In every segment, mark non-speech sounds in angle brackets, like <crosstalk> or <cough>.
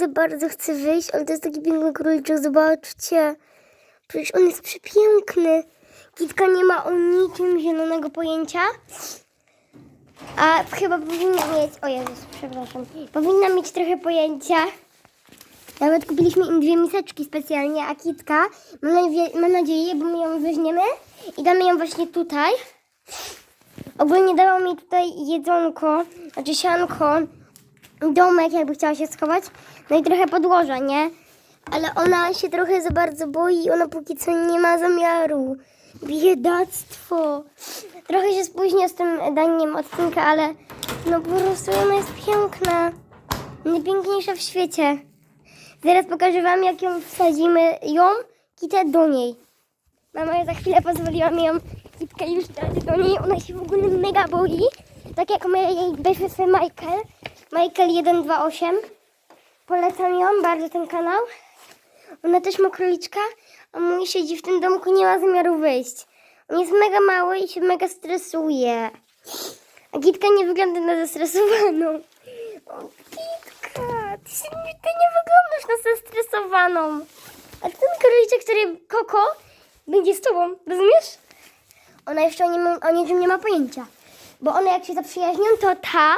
Za bardzo chcę wyjść, ale to jest taki piękny króliczek, zobaczcie. Przecież on jest przepiękny. Kitka nie ma o niczym zielonego pojęcia. A chyba powinna mieć, o Jezus, przepraszam, powinna mieć trochę pojęcia. Nawet kupiliśmy im dwie miseczki specjalnie, a Kitka, mam, mam nadzieję, bo my ją weźmiemy i damy ją właśnie tutaj. Ogólnie dało mi tutaj jedzonko, znaczy sianko, domek, jakby chciała się schować, no i trochę podłoża, nie? Ale ona się trochę za bardzo boi ona póki co nie ma zamiaru. Biedactwo. Trochę się spóźnię z tym daniem odcinka, ale no po prostu ona jest piękna. Najpiękniejsza w świecie. Zaraz pokażę wam, jak ją wsadzimy, ją, kitę do niej. Mama za chwilę pozwoliła mi ją kitkę już dać do niej. Ona się w ogóle mega boi. Tak jak my jej BFF Michael. Michael 128. Polecam ją bardzo ten kanał. Ona też ma króliczka, a mój siedzi w tym domku, nie ma zamiaru wyjść. On jest mega mały i się mega stresuje. A Kitka nie wygląda na zestresowaną. O, Kitka, ty, się, ty nie wyglądasz na zestresowaną. A ten króliczek, który Koko, będzie z tobą, rozumiesz? Ona jeszcze o, nim, o niczym nie ma pojęcia. Bo one jak się zaprzyjaźnią, to ta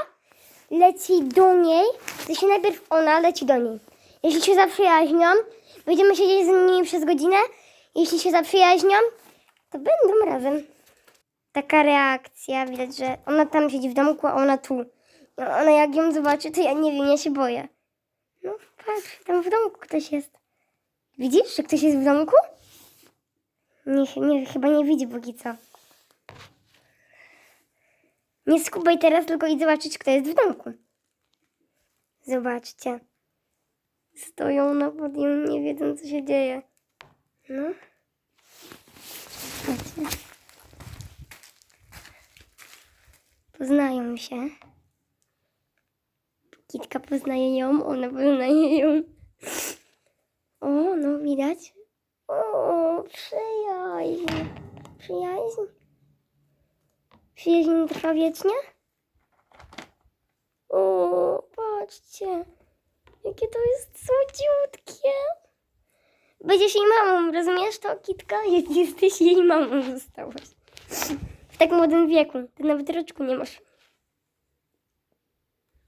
leci do niej, to się najpierw ona leci do niej. Jeśli się zaprzyjaźnią, będziemy siedzieć z nimi przez godzinę. Jeśli się zaprzyjaźnią, to będą razem. Taka reakcja, widać, że ona tam siedzi w domku, a ona tu. I ona jak ją zobaczy, to ja nie wiem, ja się boję. No patrz, tam w domku ktoś jest. Widzisz, że ktoś jest w domku? Nie, nie, chyba nie widzi póki co. Nie skupaj teraz, tylko idź zobaczyć, kto jest w domku. Zobaczcie. Stoją na podium, nie wiedzą, co się dzieje. No. Patrzcie. Poznają się. Kitka poznaje ją, ona poznaje ją. O, no widać. O, przyjaźń. Przyjaźń. Przyjaźń trwa wiecznie? O, patrzcie. Jakie to jest słodziutkie. Będziesz jej mamą, rozumiesz to, Kitka? <laughs> Jesteś jej mamą zostałaś. W tak młodym wieku. Ty nawet roczku nie masz.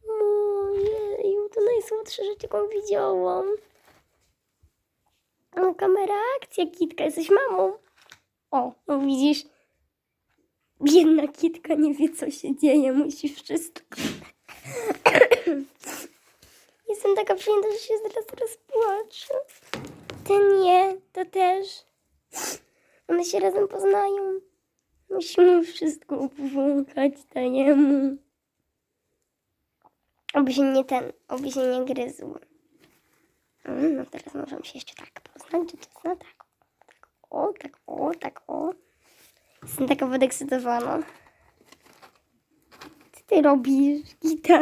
Ojeju, to najsłodsze rzecz, jaką widziałam. O, kamera akcja, Kitka, jesteś mamą. O, no widzisz? Biedna Kitka nie wie, co się dzieje, musi wszystko. <coughs> Jestem taka przyjęta, że się zaraz rozpłaczę. Ty nie, to też. One się razem poznają. Musimy wszystko upłukać tajemu. Oby się nie ten, oby się nie gryzł. Mm, No teraz możemy się jeszcze tak poznać, czy to jest na tak. tak. O, tak, o, tak, o. Jestem taka podekscytowana. Co ty robisz, Gita?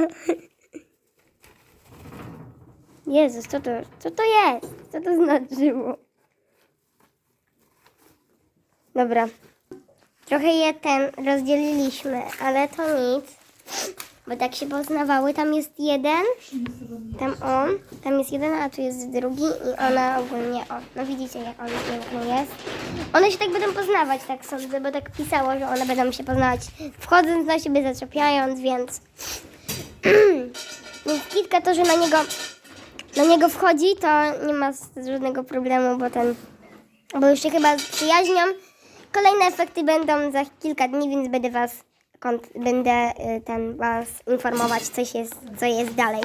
Jezus, co to, co to jest? Co to znaczyło? Dobra. Trochę je ten rozdzieliliśmy, ale to nic. Bo tak się poznawały. Tam jest jeden, tam on, tam jest jeden, a tu jest drugi i ona ogólnie, o, no widzicie jak on piękny jest. One się tak będą poznawać, tak sądzę, bo tak pisało, że one będą się poznawać wchodząc na siebie, zaczepiając, więc... <clears throat> więc Kitka to, że na niego, na niego wchodzi, to nie ma żadnego problemu, bo ten, bo już się chyba przyjaźnią. Kolejne efekty będą za kilka dni, więc będę was, będę y, ten was informować, co jest, co jest dalej.